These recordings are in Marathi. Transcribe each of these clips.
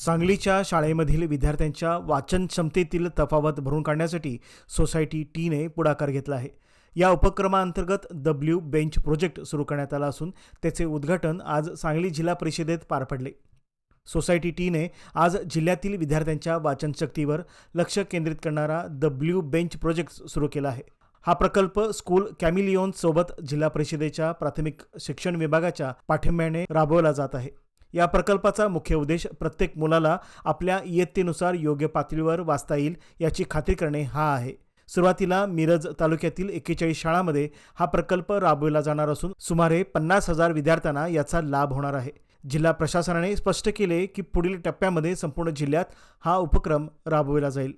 सांगलीच्या शाळेमधील विद्यार्थ्यांच्या वाचन क्षमतेतील तफावत भरून काढण्यासाठी सोसायटी टीने पुढाकार घेतला आहे. या उपक्रमाअंतर्गत डब्ल्यू बेंच प्रोजेक्ट सुरू करण्यात आला असून त्याचे उद्घाटन आज सांगली जिल्हा परिषदेत पार पडले. सोसायटी टीने आज जिल्ह्यातील विद्यार्थ्यांच्या वाचनशक्तीवर लक्ष केंद्रित करणारा डब्ल्यू बेंच प्रोजेक्ट सुरू केला आहे. हा प्रकल्प स्कूल कॅमिलिओन सोबत जिल्हा परिषदेच्या प्राथमिक शिक्षण विभागाच्या पाठिंब्याने राबवला जात आहे. या प्रकल्पाचा मुख्य उद्देश प्रत्येक मुलाला आपल्या इयत्तेनुसार योग्य पातळीवर वाचता येईल याची खात्री करणे हा आहे. सुरुवातीला मिरज तालुक्यातील एक्केचाळीस शाळांमध्ये हा प्रकल्प राबविला जाणार असून सुमारे पन्नास हजार विद्यार्थ्यांना याचा लाभ होणार आहे. जिल्हा प्रशासनाने स्पष्ट केले की पुढील टप्प्यामध्ये संपूर्ण जिल्ह्यात हा उपक्रम राबविला जाईल.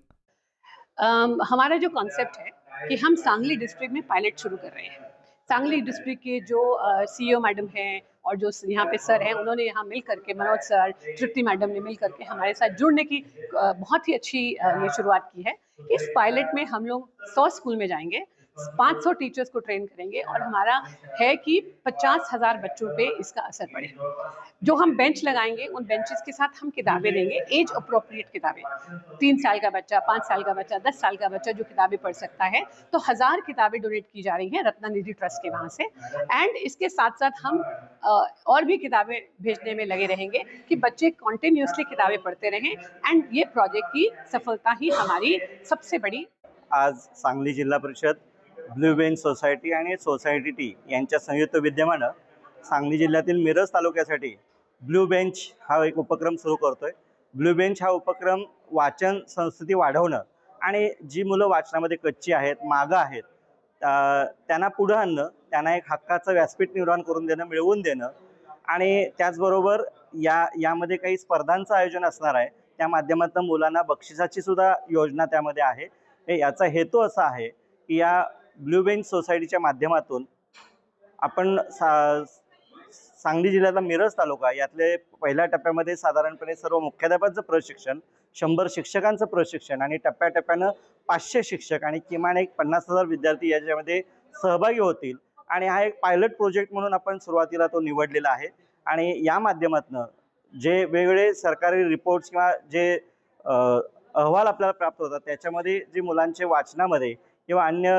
हमारा जो कॉन्सेप्ट है कि हम सांगली डिस्ट्रिक्ट में पायलट शुरू कर रहे हैं. सांगली डिस्ट्रिक्ट के जो सीईओ मैडम हैं और जो यहाँ पे सर हैं, उन्होंने यहाँ मिल करके मनोज सर, तृप्ति मैडम ने मिल करके हमारे साथ जुड़ने की बहुत ही अच्छी ये शुरुआत की है इस पायलट में हम लोग सौ स्कूल में जाएँगे 500 टीचर्स को ट्रेन करेंगे और हमारा है कि पचास हज़ार बच्चों पे इसका असर पड़े। जो हम बेंच लगाएँगे, उन बेंचेस के साथ हम किताबें देंगे एज अप्रोप्रिएट किताबें। तीन साल का बच्चा, पाँच साल का बच्चा, दस साल का बच्चा जो किताबें पढ़ सकता है तो हज़ार किताबें डोनेट की जा रही हैं रत्नानिधि ट्रस्ट के वहाँ से। एंड इसके साथ साथ हम और भी किताबें भेजने में लगे रहेंगे कि बच्चे कॉन्टिन्यूसली किताबें पढ़ते रहें एंड ये प्रोजेक्ट की सफलता ही हमारी सबसे बड़ी आज Sangli Zilla Parishad blue bench society आणि सोसायटी टी यांच्या संयुक्त विद्यमानं सांगली जिल्ह्यातील मिरज तालुक्यासाठी ब्लू बेंच हा एक उपक्रम सुरू करतो आहे ब्लू बेंच हा उपक्रम वाचन संस्कृती वाढवणं आणि जी मुलं वाचनामध्ये कच्ची आहेत मागं आहेत त्यांना पुढं आणणं त्यांना एक हक्काचं व्यासपीठ निर्माण करून देणं मिळवून देणं. आणि त्याचबरोबर या यामध्ये काही स्पर्धांचं आयोजन असणार आहे. त्या माध्यमातून मुलांना बक्षिसाची सुद्धा योजना त्यामध्ये आहे. हे याचा हेतू असा आहे की या ब्ल्यू बेंच सोसायटीच्या माध्यमातून आपण सा सांगली जिल्ह्यातला मिरज तालुका यातले पहिल्या टप्प्यामध्ये साधारणपणे सर्व मुख्याध्यापकांचं प्रशिक्षण शंभर शिक्षकांचं प्रशिक्षण आणि टप्प्याटप्प्यानं पाचशे शिक्षक आणि किमान एक पन्नास हजार विद्यार्थी याच्यामध्ये सहभागी होतील. आणि हा एक पायलट प्रोजेक्ट म्हणून आपण सुरुवातीला तो निवडलेला आहे. आणि या माध्यमातनं जे वेगवेगळे सरकारी रिपोर्ट्स किंवा जे अहवाल आपल्याला प्राप्त होतात त्याच्यामध्ये जे मुलांचे वाचनामध्ये किंवा अन्य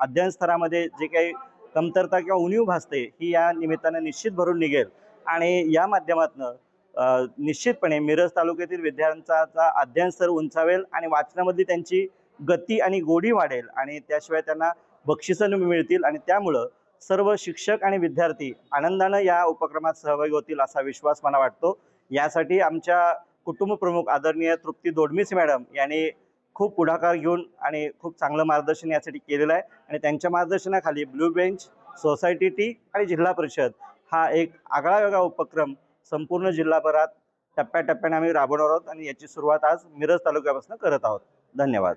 अध्ययन स्तरामध्ये जे काही कमतरता किंवा उणीव भासते ही या निमित्तानं निश्चित भरून निघेल. आणि या माध्यमातनं निश्चितपणे मिरज तालुक्यातील विद्यार्थ्यांचा अध्ययन स्तर उंचावेल आणि वाचनामधली त्यांची गती आणि गोडी वाढेल. आणि त्याशिवाय त्यांना बक्षिसं मिळतील आणि त्यामुळं सर्व शिक्षक आणि विद्यार्थी आनंदानं या उपक्रमात सहभागी होतील असा विश्वास मला वाटतो. यासाठी आमच्या कुटुंब प्रमुख आदरणीय तृप्ती दोडमीस मॅडम यांनी खूप पुढाकार घेऊन आणि खूप चांगलं मार्गदर्शन यासाठी केलेलं आहे. आणि त्यांच्या मार्गदर्शनाखाली ब्लू बेंच सोसायटी टी आणि जिल्हा परिषद हा एक आगळा वेगळा उपक्रम संपूर्ण जिल्हाभरात टप्प्याटप्प्याने आम्ही राबवणार आहोत आणि याची सुरुवात आज मिरज तालुक्यापासून करत आहोत. धन्यवाद.